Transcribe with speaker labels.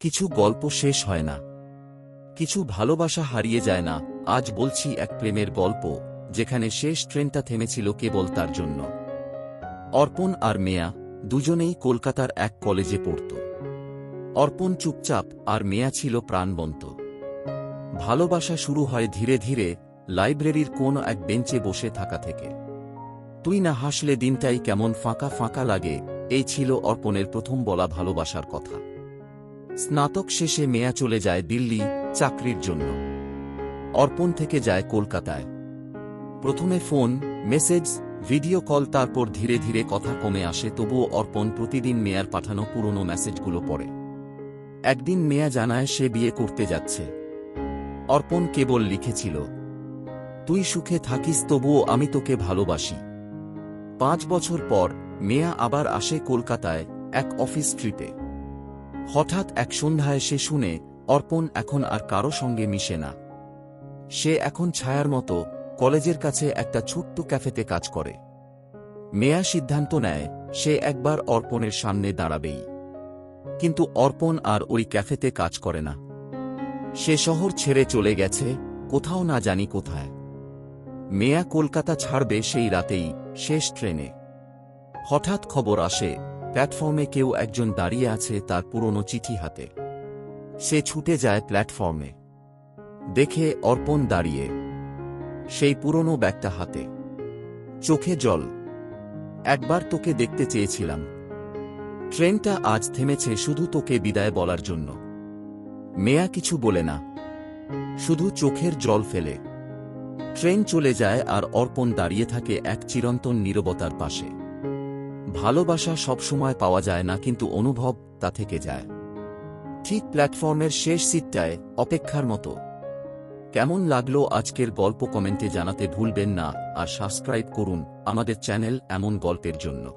Speaker 1: কিছু গল্প শেষ হয় না। কিছু ভালোবাসা হারিয়ে যায় না, আজ বলছি এক প্রেমের গল্প, যেখানে শেষ ট্রেনটা থেমেছিল কেবল তার জন্য। অর্পণ আর মেয়া, দুজনেই কলকাতার এক কলেজে পড়ত। অর্পণ চুপচাপ আর মেয়া ছিল প্রাণবন্ত। ভালোবাসা শুরু হয় ধীরে ধীরে লাইব্রেরির কোন এক বেঞ্চে বসে থাকা থেকে। তুই না হাসলে দিনটাই কেমন ফাঁকা ফাঁকা লাগে, এই ছিল অর্পণের প্রথম বলা ভালোবাসার কথা। স্নাতক শেষে মেয়া চলে যায় দিল্লি চাকরির জন্য। অর্পণ থেকে যায় কলকাতায়। প্রথমে ফোন, মেসেজ, ভিডিও কল, তারপর ধীরে ধীরে কথা কমে আসে, তবুও অর্পণ প্রতিদিন মেয়ার পাঠানো পুরনো মেসেজগুলো পড়ে। একদিন মেয়া জানায় সে বিয়ে করতে যাচ্ছে। অর্পণ কেবল লিখেছিল, তুই সুখে থাকিস, তবুও আমি তোকে ভালোবাসি। পাঁচ বছর পর, মেয়া আবার আসে কলকাতায় এক অফিস ট্রিপে। হঠাৎ এক সন্ধ্যায় সে শুনে, অর্পণ এখন আর কারও সঙ্গে মিশে না। সে এখন ছায়ার মতো কলেজের কাছে একটা ছোট্ট ক্যাফেতে কাজ করে। মেয়া সিদ্ধান্ত নেয়, সে একবার অর্পণের সামনে দাঁড়াবেই। কিন্তু অর্পণ আর ওই ক্যাফেতে কাজ করে না। সে শহর ছেড়ে চলে গেছে, কোথাও না জানি কোথায়। মেয়া কলকাতা ছাড়বে সেই রাতেই শেষ ট্রেনে। হঠাৎ খবর আসে প্ল্যাটফর্মে কেউ একজন দাঁড়িয়ে আছে তার পুরনো চিঠি হাতে। সে ছুটে যায় প্ল্যাটফর্মে। দেখে অর্পণ দাঁড়িয়ে। সেই পুরনো ব্যাগটা হাতে। চোখে জল। একবার তোকে দেখতে চেয়েছিলাম। ট্রেনটা আজ থেমেছে শুধু তোকে বিদায় বলার জন্য। মেয়া কিছু বলে না। শুধু চোখের জল ফেলে। ট্রেন চলে যায় আর অর্পণ দাঁড়িয়ে থাকে এক চিরন্তন নীরবতার পাশে। ভালোবাসা সবসময় পাওয়া যায় না, কিন্তু অনুভব তা থেকে যায়। ঠিক প্ল্যাটফর্মের শেষ সিটটায় অপেক্ষার মতো। কেমন লাগল আজকের গল্প কমেন্টে জানাতে ভুলবেন না, আর সাবস্ক্রাইব করুন আমাদের চ্যানেল এমন গল্পের জন্য।